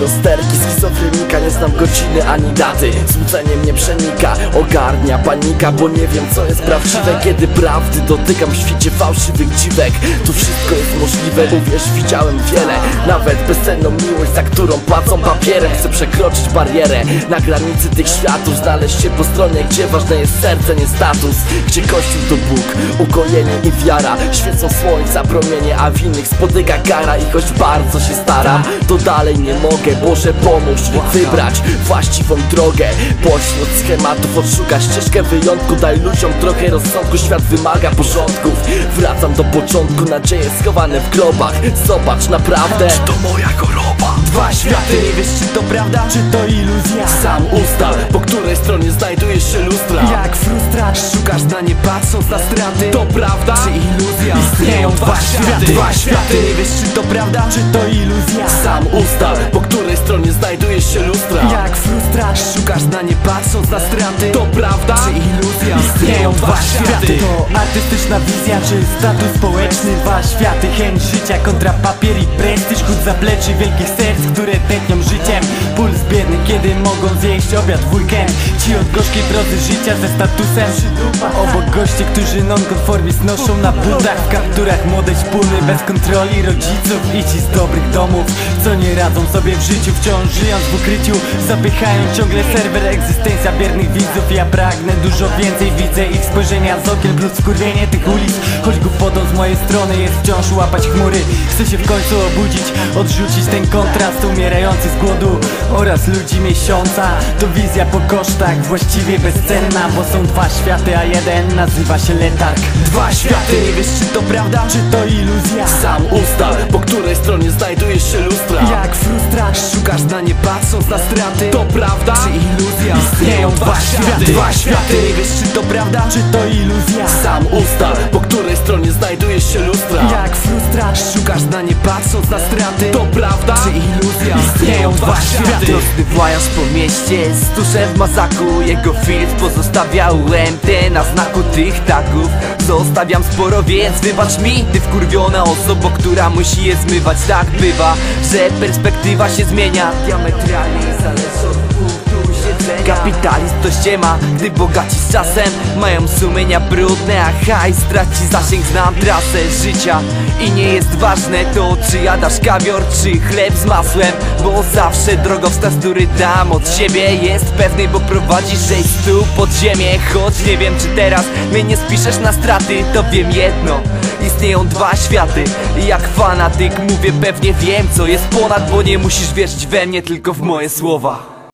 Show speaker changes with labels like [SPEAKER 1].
[SPEAKER 1] rozterki, schizofrenika Nie znam godziny ani daty. Złudzenie mnie przenika, ogarnia panika Bo nie wiem co jest prawdziwe. Kiedy prawdy dotykam w świecie fałszywych dziwek Tu wszystko jest możliwe, uwierz widziałem wiele Nawet bezcenną miłość, za którą płacą papierem. Chcę przekroczyć barierę na granicy tych światów. Znaleźć się po stronie, gdzie ważne jest serce, nie status. Gdzie Kościół to Bóg, ukojenie i wiara. Świecą słońca, promienie, a w innych spotyka kara. I choć bardzo się staram, to dalej nie mogę. Boże pomóż wybrać właściwą drogę. Pośród schematów odszukać ścieżkę wyjątku. Daj ludziom trochę rozsądku, świat wymaga porządków. Wracam do początku, nadzieje schowane w grobach. Zobacz naprawdę, to moja choroba
[SPEAKER 2] Dwa światy, nie wiesz czy to prawda, czy to iluzja?
[SPEAKER 1] Sam ustal, po której stronie znajduje się lustra.
[SPEAKER 2] Jak frustrat, szukasz na nie patrząc na straty.
[SPEAKER 1] To prawda?
[SPEAKER 2] Czy iluzja? Istnieją dwa światy. Dwa światy, nie wiesz czy to prawda, czy to iluzja?
[SPEAKER 1] Sam ustal, po której stronie znajduje się lustra.
[SPEAKER 2] Jak frustrat, szukasz na nie patrząc na straty.
[SPEAKER 1] To prawda?
[SPEAKER 2] Czy iluzja? Istnieją dwa światy? To artystyczna wizja, czy status społeczny? Dwa światy, chęć życia kontra papier i prestiż. Chód zapleczy wielkich serc, które tętnią życiem. Puls biedny, kiedy mogą zjeść obiad w weekend. Ci od gorzkiej prozy życia ze statusem. Obok goście, którzy non-conformist noszą na butach. W kapturach młode śpuny, bez kontroli rodziców I ci z dobrych domów, co nie radzą sobie w życiu Wciąż żyjąc w ukryciu, zapychają ciągle serwer Egzystencja biernych widzów, ja pragnę dużo więcej Widzę ich spojrzenia z okien plus skurwienie tych ulic. Choć głupotą z mojej strony jest wciąż łapać chmury. Chcę się w końcu obudzić, odrzucić ten kontrast Umierający z głodu oraz ludzi miesiąca. To wizja po kosztach, właściwie bezcenna Bo są dwa światy, a jeden nazywa się letarg. Dwa światy, nie wiesz czy to prawda, czy to iluzja?
[SPEAKER 1] Sam ustal, po której stronie znajduje się lustra.
[SPEAKER 2] Jak frustrat, szukasz na nie patrząc na straty.
[SPEAKER 1] To prawda?
[SPEAKER 2] Czy iluzja? Istnieją dwa światy. Dwa światy, nie wiesz czy to prawda, czy to iluzja?
[SPEAKER 1] Sam ustal, po której stronie znajduje się lustra.
[SPEAKER 2] Jak szukasz na nie patrząc na straty.
[SPEAKER 1] To prawda?
[SPEAKER 2] Czy iluzja? Istnieją dwa światy.
[SPEAKER 3] Nocny po mieście z w mazaku Jego filtr pozostawia UMT na znaku tych tagów Zostawiam sporo, więc wybacz mi Ty wkurwiona osoba, która musi je zmywać. Tak bywa, że perspektywa się zmienia. Diametralnie zależy od Kapitalizm to ściema, gdy bogaci z czasem Mają sumienia brudne, a hajs traci zasięg Znam trasę życia. I nie jest ważne to Czy jadasz kawior, czy chleb z masłem Bo zawsze drogowskaz, który dam od siebie. Jest pewny, bo prowadzisz żeś tu pod ziemię. Choć nie wiem, czy teraz mnie nie spiszesz na straty To wiem jedno, istnieją dwa światy. Jak fanatyk mówię pewnie wiem, co jest ponad Bo nie musisz wierzyć we mnie, tylko w moje słowa